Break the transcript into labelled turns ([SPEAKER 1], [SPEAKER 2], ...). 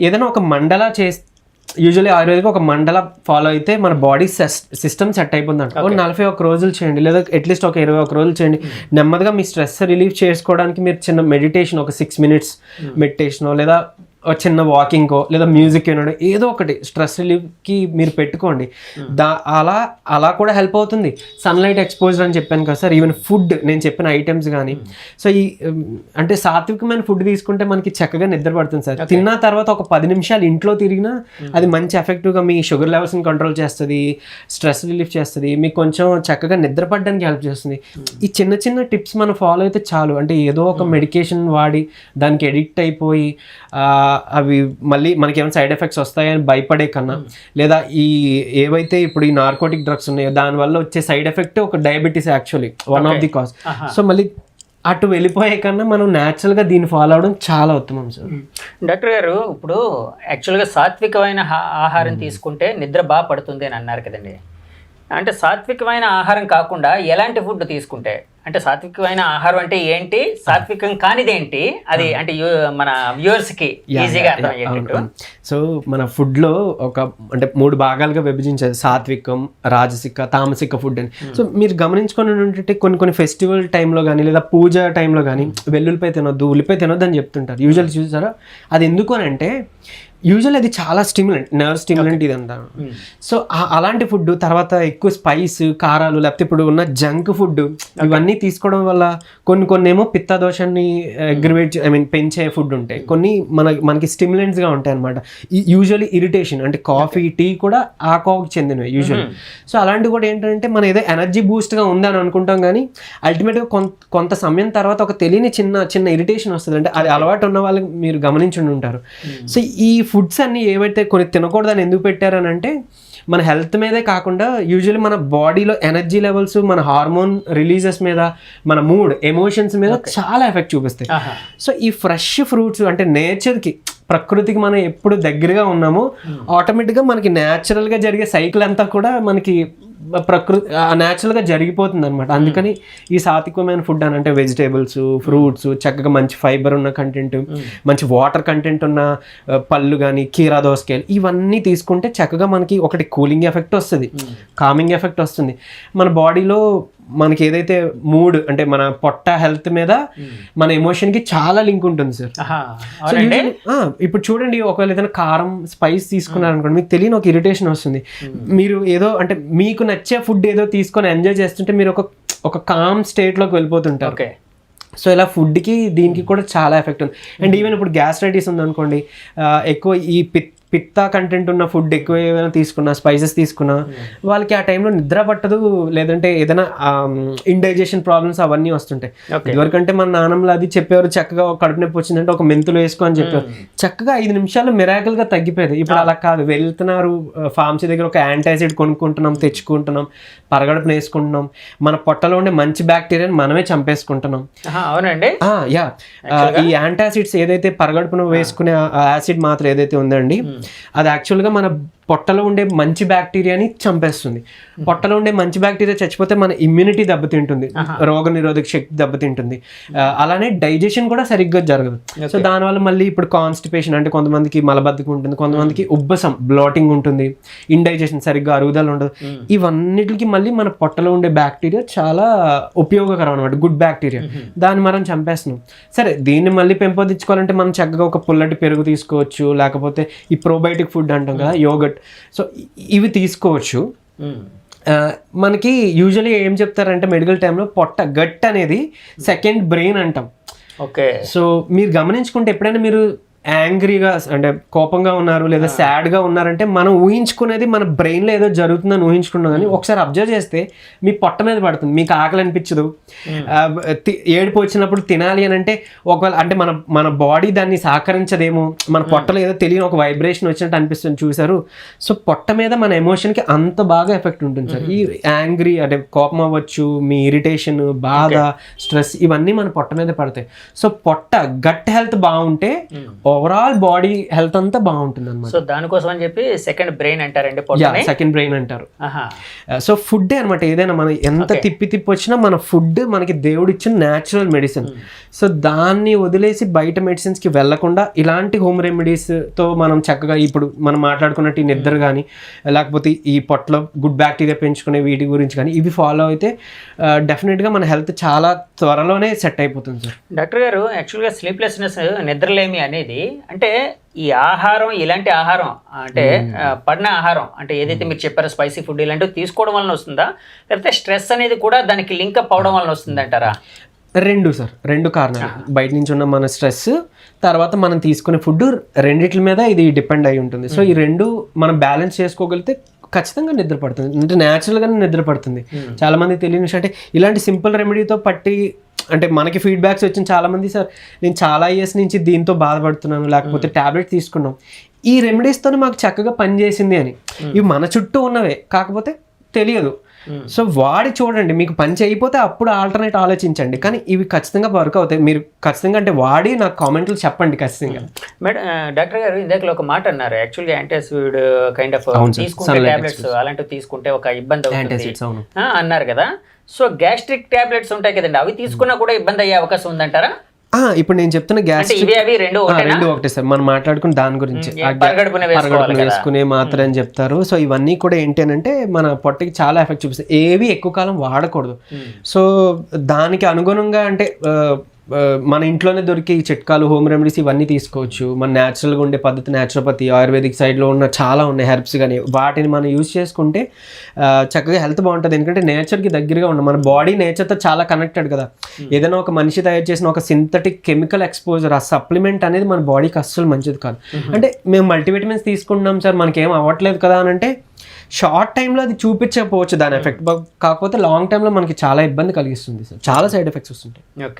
[SPEAKER 1] ఏదైనా ఒక మండల చేస్ యూజువల్లీ ఆయుర్వేదిక్ ఒక మండల ఫాలో అయితే మన బాడీ సిస్టమ్ సెట్ అయిపోతుంది అంట నలభై ఒక రోజులు చేయండి. లేదా అట్లీస్ట్ ఒక ఇరవై ఒక రోజులు చేయండి. నెమ్మదిగా మీ స్ట్రెస్ రిలీఫ్ చేసుకోవడానికి మీరు చిన్న మెడిటేషన్ ఒక సిక్స్ మినిట్స్ మెడిటేషన్ లేదా చిన్న వాకింగ్కో లేదా మ్యూజిక్ వినడం ఏదో ఒకటి స్ట్రెస్ రిలీఫ్కి మీరు పెట్టుకోండి. దా అలా అలా కూడా హెల్ప్ అవుతుంది. సన్లైట్ ఎక్స్పోజర్ అని చెప్పాను కదా సార్ ఈవెన్ ఫుడ్ నేను చెప్పిన ఐటమ్స్ కానీ సో ఈ అంటే సాత్వికమైన ఫుడ్ తీసుకుంటే మనకి చక్కగా నిద్ర పడుతుంది సార్. తిన్న తర్వాత ఒక పది నిమిషాలు ఇంట్లో తిరిగినా అది మంచి ఎఫెక్టివ్గా మీ షుగర్ లెవెల్స్ని కంట్రోల్ చేస్తుంది స్ట్రెస్ రిలీఫ్ చేస్తుంది మీకు కొంచెం చక్కగా నిద్ర పడడానికి హెల్ప్ చేస్తుంది. ఈ చిన్న చిన్న టిప్స్ మనం ఫాలో అయితే చాలు. అంటే ఏదో ఒక మెడికేషన్ వాడి దానికి ఎడిక్ట్ అయిపోయి ఆ, అవి మళ్ళీ మనకి ఏమైనా సైడ్ ఎఫెక్ట్స్ వస్తాయని భయపడే కన్నా లేదా ఈ ఏవైతే ఇప్పుడు ఈ నార్కోటిక్ డ్రగ్స్ ఉన్నాయో దానివల్ల వచ్చే సైడ్ ఎఫెక్ట్ ఒక diabetes actually one of the cause. So మళ్ళీ అటు వెళ్ళిపోయే కన్నా మనం న్యాచురల్గా దీన్ని ఫాలో అవడం చాలా ఉత్తమం సార్.
[SPEAKER 2] డాక్టర్ గారు ఇప్పుడు యాక్చువల్గా సాత్వికమైన ఆహారం తీసుకుంటే నిద్ర బాగా పడుతుంది అని అన్నారు కదండి. అంటే సాత్వికమైన ఆహారం కాకుండా ఎలాంటి ఫుడ్ తీసుకుంటే అంటే సాత్వికమైన ఆహారం అంటే ఏంటి? సాత్వికం కానిదేంటి? అది అంటే మన వ్యూవర్స్కి ఈజీగా అర్థమయ్యేటట్టు.
[SPEAKER 1] సో మన ఫుడ్లో ఒక అంటే మూడు భాగాలుగా విభజించారు సాత్వికం రాజసిక తామసిక ఫుడ్ అని. సో మీరు గమనించుకొని ఉంటే కొన్ని కొన్ని ఫెస్టివల్ టైంలో కానీ లేదా పూజ టైంలో కానీ వెల్లుల్లిపాయ తినొద్దు ఉల్లిపాయ తినొద్దు అని చెప్తుంటారు. యూజువల్ చూసారా? అది ఎందుకు అని అంటే యూజువల్ అది చాలా స్టిమ్యులెంట్ నర్వ్ స్టిమ్యులెంట్ ఇది అంటారు సో ఆ- అలాంటి ఫుడ్ తర్వాత ఎక్కువ స్పైస్ కారాలు లేకపోతే ఇప్పుడు ఉన్న జంక్ ఫుడ్ ఇవన్నీ తీసుకోవడం వల్ల కొన్ని కొన్ని ఏమో పిత్త దోషాన్ని అగ్రివేట్ ఐ మీన్ పెంచే ఫుడ్ ఉంటాయి. కొన్ని మన మనకి స్టిమ్యులెంట్స్గా ఉంటాయి అనమాట యూజువల్లీ ఇరిటేషన్ అంటే కాఫీ టీ కూడా ఆ కోవకి చెందినవి యూజువల్లీ. సో అలాంటివి కూడా ఏంటంటే మన ఏదో ఎనర్జీ బూస్ట్గా ఉందని అనుకుంటాం కానీ అల్టిమేట్గా కొంత కొంత సమయం తర్వాత ఒక తెలియని చిన్న చిన్న ఇరిటేషన్ వస్తుంది అంటే అది అలవాటు ఉన్న వాళ్ళకి మీరు గమనించి ఉంటారు సో ఈ ఫుడ్స్ అన్ని ఏవైతే కొన్ని తినకూడదని ఎందుకు పెట్టారని అంటే మన హెల్త్ మీదే కాకుండా యూజువల్లీ మన బాడీలో ఎనర్జీ లెవెల్స్ మన హార్మోన్ రిలీజెస్ మీద మన మూడ్ ఎమోషన్స్ మీద చాలా ఎఫెక్ట్ చూపిస్తాయి. సో ఈ ఫ్రెష్ ఫ్రూట్స్ అంటే నేచర్కి ప్రకృతికి మనం ఎప్పుడు దగ్గరగా ఉన్నామో ఆటోమేటిక్గా మనకి న్యాచురల్గా జరిగే సైకిల్ అంతా కూడా మనకి ప్రకృతి న్యాచురల్గా జరిగిపోతుంది అనమాట అందుకని ఈ సాత్వికమైన ఫుడ్ అని అంటే వెజిటేబుల్స్ ఫ్రూట్స్ చక్కగా మంచి ఫైబర్ ఉన్న కంటెంట్ మంచి వాటర్ కంటెంట్ ఉన్న పళ్ళు కానీ కీరా దోసకాయలు ఇవన్నీ తీసుకుంటే చక్కగా మనకి ఒకటి కూలింగ్ ఎఫెక్ట్ వస్తుంది. కామింగ్ ఎఫెక్ట్ వస్తుంది. మన బాడీలో మనకి ఏదైతే మూడ్ అంటే మన పొట్ట హెల్త్ మీద మన ఎమోషన్కి చాలా లింక్ ఉంటుంది సార్. ఇప్పుడు చూడండి ఒకవేళ ఏదైనా కారం స్పైస్ తీసుకున్నారనుకోండి మీకు తెలియని ఒక ఇరిటేషన్ వస్తుంది. మీరు ఏదో అంటే మీకు నచ్చే ఫుడ్ ఏదో తీసుకొని ఎంజాయ్ చేస్తుంటే మీరు ఒక ఒక కామ్ స్టేట్లోకి వెళ్ళిపోతుంటారు.
[SPEAKER 2] ఓకే.
[SPEAKER 1] సో ఇలా ఫుడ్కి దీనికి కూడా చాలా ఎఫెక్ట్ ఉంది. అండ్ ఈవెన్ ఇప్పుడు గ్యాస్ట్రైటిస్ ఉంది ఎక్కువ ఈ పిత్ పిత్త కంటెంట్ ఉన్న ఫుడ్ ఎక్కువ ఏమైనా తీసుకున్నా స్పైసెస్ తీసుకున్నా వాళ్ళకి ఆ టైంలో నిద్ర పట్టదు. లేదంటే ఏదైనా ఇండైజెషన్ ప్రాబ్లమ్స్ అవన్నీ వస్తుంటాయి. ఇదివరకంటే మన నాన్నమ్మలు అది చెప్పేవారు చక్కగా ఒక కడుపు నొప్పి వచ్చిందంటే ఒక మెంతులు వేసుకో అని చెప్పారు చక్కగా ఐదు నిమిషాలు మిరాకల్గా తగ్గిపోయేది. ఇప్పుడు అలా కాదు. వెళ్తున్నారు ఫార్మసీ దగ్గర ఒక యాంటాసిడ్ కొనుక్కుంటున్నాం తెచ్చుకుంటున్నాం పరగడుపున వేసుకుంటున్నాం. మన పొట్టలో ఉండే మంచి బ్యాక్టీరియాని మనమే చంపేసుకుంటున్నాం.
[SPEAKER 2] అవునండి.
[SPEAKER 1] యా ఈ యాంటాసిడ్స్ ఏదైతే పరగడుపున వేసుకునే యాసిడ్ మాత్రం ఏదైతే ఉందండి అది యాక్చువల్గా మన పొట్టలో ఉండే మంచి బ్యాక్టీరియాని చంపేస్తుంది. పొట్టలో ఉండే మంచి బ్యాక్టీరియా చచ్చిపోతే మన ఇమ్యూనిటీ దెబ్బతింటుంది. రోగ నిరోధక శక్తి దెబ్బతింటుంది. ఆ, అలానే డైజెషన్ కూడా సరిగ్గా జరగదు. సో దానివల్ల మళ్ళీ ఇప్పుడు కాన్స్టిపేషన్ అంటే కొంతమందికి మలబద్ధకం ఉంటుంది కొంతమందికి ఉబ్బసం బ్లాటింగ్ ఉంటుంది ఇండైజెషన్ సరిగ్గా అరుగుదల ఉండదు. ఇవన్నిటికి మళ్ళీ మన పొట్టలో ఉండే బ్యాక్టీరియా చాలా ఉపయోగకరం అనమాట గుడ్ బ్యాక్టీరియా దాన్ని మనం చంపేస్తున్నాం. సరే దీన్ని మళ్ళీ పెంపొందించుకోవాలంటే మనం చక్కగా ఒక పుల్లటి పెరుగు తీసుకోవచ్చు లేకపోతే ఈ ప్రోబయోటిక్ ఫుడ్ అంటాం కదా యోగట్. సో ఇవి తీసుకోవచ్చు. మనకి యూజువల్లీ ఏం చెప్తారంటే మెడికల్ టైంలో పొట్ట గట్ అనేది సెకండ్ బ్రెయిన్ అంటాం.
[SPEAKER 2] ఓకే.
[SPEAKER 1] సో మీరు గమనించుకుంటే ఎప్పుడైనా మీరు యాంగ్రీగా అంటే కోపంగా ఉన్నారు లేదా sad గా ఉన్నారంటే మనం ఊహించుకునేది మన brain లో ఏదో జరుగుతుందని ఊహించుకున్నాం కానీ ఒకసారి అబ్జర్వ్ చేస్తే మీ పొట్ట మీద పడుతుంది మీకు ఆకలి అనిపించదు ఏడుపు వచ్చినప్పుడు తినాలి అని అంటే ఒకవేళ అంటే మన మన బాడీ దాన్ని సహకరించదేమో మన పొట్టలో ఏదో తెలియని ఒక వైబ్రేషన్ వచ్చినట్టు అనిపిస్తుంది చూసారు సో పొట్ట మీద మన ఎమోషన్కి అంత బాగా ఎఫెక్ట్ ఉంటుంది సార్. ఈ యాంగ్రీ అంటే కోపం అవ్వచ్చు మీ ఇరిటేషన్ బాధ స్ట్రెస్ ఇవన్నీ మన పొట్ట మీద పడతాయి. సో పొట్ట గట్ హెల్త్ బాగుంటే ఓవరాల్ బాడీ హెల్త్ అంతా బాగుంటుంది అనమాట
[SPEAKER 2] సో దానికోసం అని చెప్పి సెకండ్ బ్రెయిన్ అంటారండి
[SPEAKER 1] సెకండ్ బ్రెయిన్ అంటారు. సో ఫుడ్ అనమాట ఏదైనా మనం ఎంత తిప్పి తిప్పి వచ్చినా మన ఫుడ్ మనకి దేవుడు ఇచ్చిన న్యాచురల్ మెడిసిన్ సో దాన్ని వదిలేసి బయట మెడిసిన్స్కి వెళ్ళకుండా ఇలాంటి హోమ్ రెమెడీస్తో మనం చక్కగా ఇప్పుడు మనం మాట్లాడుకున్నట్టు ఈ నిద్ర కానీ లేకపోతే ఈ పొట్టలో గుడ్ బ్యాక్టీరియా పెంచుకునే వీటి గురించి కానీ ఇవి ఫాలో అయితే డెఫినెట్గా మన హెల్త్ చాలా త్వరలోనే సెట్ అయిపోతుంది సార్
[SPEAKER 2] డాక్టర్ గారు యాక్చువల్గా స్లీప్లెస్నెస్ నిద్రలేమి అనేది అంటే ఈ ఆహారం ఇలాంటి ఆహారం అంటే పడిన ఆహారం అంటే ఏదైతే మీరు చెప్పారో స్పైసీ ఫుడ్ ఇలాంటివి తీసుకోవడం వలన వస్తుందా? లేకపోతే స్ట్రెస్ అనేది కూడా దానికి లింక్ అప్ అవడం వలన వస్తుంది అంటారా
[SPEAKER 1] రెండు సార్ రెండు కారణాలు. బయట నుంచి ఉన్న మన స్ట్రెస్ తర్వాత మనం తీసుకునే ఫుడ్ రెండిట్ల మీద ఇది డిపెండ్ అయి ఉంటుంది. సో ఈ రెండు మనం బ్యాలెన్స్ చేసుకోగలిగితే ఖచ్చితంగా నిద్ర పడుతుంది. అంటే న్యాచురల్గానే నిద్ర పడుతుంది. చాలా మంది తెలియని విషయం అంటే ఇలాంటి సింపుల్ రెమెడీతో పట్టి అంటే మనకి ఫీడ్బ్యాక్స్ వచ్చిన చాలా మంది సార్ నేను చాలా ఇయర్స్ నుంచి దీంతో బాధపడుతున్నాను లేకపోతే టాబ్లెట్ తీసుకున్నాం. ఈ రెమెడీస్తోనే మాకు చక్కగా పనిచేసింది అని. ఇవి మన చుట్టూ ఉన్నవే కాకపోతే తెలియదు. సో వాడి చూడండి మీకు పని చేయకపోతే అప్పుడు ఆల్టర్నేట్ ఆలోచించండి. కానీ ఇవి ఖచ్చితంగా వర్క్ అవుతాయి. మీరు ఖచ్చితంగా అంటే వాడి నాకు కామెంట్లు చెప్పండి ఖచ్చితంగా.
[SPEAKER 2] మేడం డాక్టర్ గారు ఇందాక ఒక మాట అన్నారు. యాక్చువల్గా యాంటాసిడ్ కైండ్ ఆఫ్ తీసుకుంటే టాబ్లెట్స్ అలాంటివి తీసుకుంటే ఒక ఇబ్బంది అన్నారు కదా. సో గ్యాస్ట్రిక్ టాబ్లెట్స్ ఉంటాయి కదండి అవి తీసుకున్నా కూడా ఇబ్బంది అయ్యే అవకాశం ఉందంటారా?
[SPEAKER 1] ఆ, ఇప్పుడు నేను చెప్తున్న గ్యాస్
[SPEAKER 2] రెండు
[SPEAKER 1] ఒకటే సార్. మనం మాట్లాడుకున్న దాని గురించి. వేసుకునే మాత్ర అని చెప్తారు. సో ఇవన్నీ కూడా ఏంటి అని అంటే మన పొట్టకి చాలా ఎఫెక్ట్ చూపిస్తాయి. ఏవి ఎక్కువ కాలం వాడకూడదు. సో దానికి అనుగుణంగా అంటే మన ఇంట్లోనే దొరికే ఈ చిట్కాలు హోమ్ రెమెడీస్ ఇవన్నీ తీసుకోవచ్చు. మన న్యాచురల్గా ఉండే పద్ధతి న్యాచురోపతి ఆయుర్వేదిక్ సైడ్లో ఉన్న చాలా ఉన్నాయి హెర్బ్స్ కానీ వాటిని మనం యూజ్ చేసుకుంటే చక్కగా హెల్త్ బాగుంటుంది. ఎందుకంటే నేచర్కి దగ్గరగా ఉండం. మన బాడీ నేచర్తో చాలా కనెక్టెడ్ కదా. ఏదైనా ఒక మనిషి తయారు చేసిన ఒక సింథటిక్ కెమికల్ ఎక్స్పోజర్ ఆ సప్లిమెంట్ అనేది మన బాడీకి అస్సలు మంచిది కాదు. అంటే మేము మల్టీవిటమిన్స్ తీసుకుంటున్నాం సార్ మనకేం అవ్వట్లేదు కదా అని అంటే షార్ట్ టైంలో అది చూపించకపోవచ్చు దాని ఎఫెక్ట్ కాకపోతే లాంగ్ టైంలో మనకి చాలా ఇబ్బంది కలిగిస్తుంది సార్. చాలా సైడ్ ఎఫెక్ట్స్ వస్తుంటాయి.